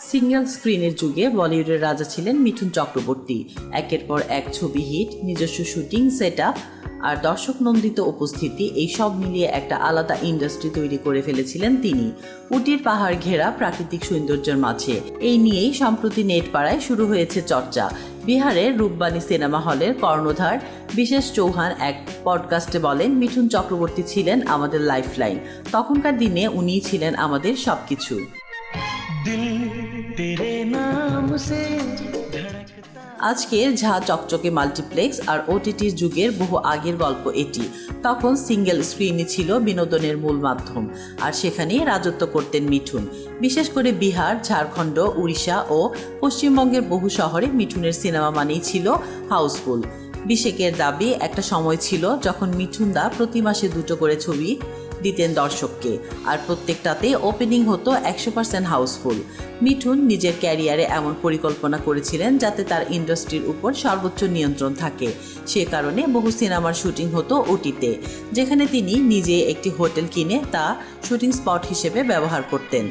Single স্ক্রিনের যুগে বলিউডের রাজা ছিলেন মিঠুন চক্রবর্তী। একের পর এক ছবি হিট, নিজস্ব শুটিং সেট আর দর্শক নন্দিত উপস্থিতি, এই সব মিলিয়ে একটা আলাদা ইন্ডাস্ট্রি তৈরি করে ফেলেছিলেন তিনি। উটির পাহাড় ঘেরা প্রাকৃতিক সৌন্দর্যের মাঝে। এই নিয়েই সম্প্রতি নেট পাড়ায় শুরু হয়েছে চর্চা। বিহারের রূপবাণী সিনেমা হলের কর্ণধার বিশেষ চৌহান এক পডকাস্টে বলেন, মিঠুন চক্রবর্তী ছিলেন আমাদের লাইফলাইন তখনকার দিনে উনিই ছিলেন আমাদের সবকিছু। দিল তেরে নাম সে আজকের ঝা চকচকে মাল্টিপ্লেক্স আর ওটিটির যুগের বহু আগের গল্প এটি। তখন সিঙ্গেল স্ক্রিনই ছিল বিনোদনের মূল মাধ্যম, আর সেখানেই রাজত্ব করতেন মিঠুন। বিশেষ করে বিহার, ঝাড়খণ্ড, উড়িষ্যা ও পশ্চিমবঙ্গের বহু শহরে মিঠুনের সিনেমা মানেই ছিল হাউসফুল। বিশেকের দাবি, একটা সময় ছিল যখন মিঠুন দা প্রতি মাসে দুটো করে ছবি দিতেন দর্শককে, আর প্রত্যেকটাতে ওপেনিং হতো একশো পার্সেন্ট হাউসফুল মিঠুন নিজের ক্যারিয়ারে এমন পরিকল্পনা করেছিলেন যাতে তার ইন্ডাস্ট্রির উপর সর্বোচ্চ নিয়ন্ত্রণ থাকে। সে কারণে বহু সিনেমার শুটিং হতো ওটিতে, যেখানে তিনি নিজে একটি হোটেল কিনে তা শুটিং স্পট হিসেবে ব্যবহার করতেন।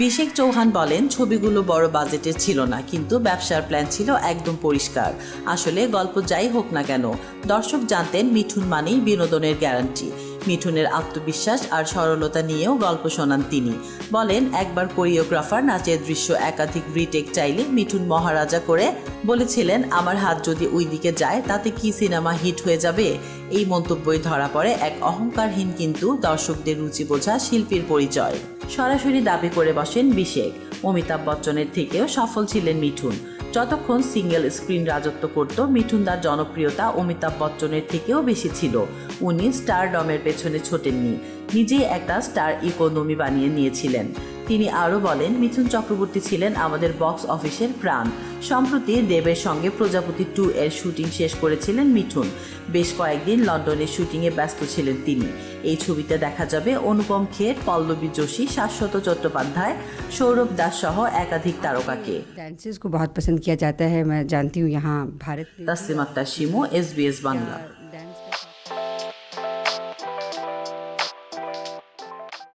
বিশেক চৌহান বলেন, ছবিগুলো বড় বাজেটের ছিল না, কিন্তু ব্যবসার প্ল্যান ছিল একদম পরিষ্কার। আসলে গল্প যাই হোক না কেন, দর্শক জানতেন মিঠুন মানেই বিনোদনের গ্যারান্টি। মিঠুনের আত্মবিশ্বাস আর সরলতা নিয়েও গল্প শোনান তিনি। বলেন, একবার কোরিওগ্রাফার নাচের দৃশ্য একাধিক রিটেক চাইলে মিঠুন মহারাজা করে বলেছিলেন, আমার হাত যদি ওই দিকে যায়, তাতে কি সিনেমা হিট হয়ে যাবে এই মন্তব্যই ধরা পড়ে এক অহংকারহীন কিন্তু দর্শকদের রুচি বোঝা শিল্পীর পরিচয়। সরাসরি দাবি করে বসেন বিশেক অমিতাভ বচ্চনের থেকেও সফল ছিলেন মিঠুন। যতক্ষণ সিঙ্গেল স্ক্রিন রাজত্ব করত মিঠুনদার জনপ্রিয়তা অমিতাভ বচ্চনের থেকেও বেশি ছিল। উনি স্টার ডমের পেছনে ছোটেননি, নিজেই একটা স্টার ইকোনমি বানিয়ে নিয়েছিলেন। তিনি আরও বলেন মিথুন চক্রবর্তী ছিলেন আমাদের বক্স অফিসের প্রাণ সম্প্রতি দেবের সঙ্গে প্রজাপতি টু এর শুটিং শেষ করেছিলেন মিঠুন বেশ কয়েকদিন লন্ডনের শুটিংয়ে ব্যস্ত ছিলেন তিনি এই ছবিতে দেখা যাবে অনুপম খের পল্লবী যোশী শাশ্বত চট্টোপাধ্যায় সৌরভ দাস সহ একাধিক তারকাকে डांसेस को बहुत पसंद किया जाता है मैं जानती हूँ यहाँ भारत में তাসলিম আক্তার শিমু এসবিএস বাংলা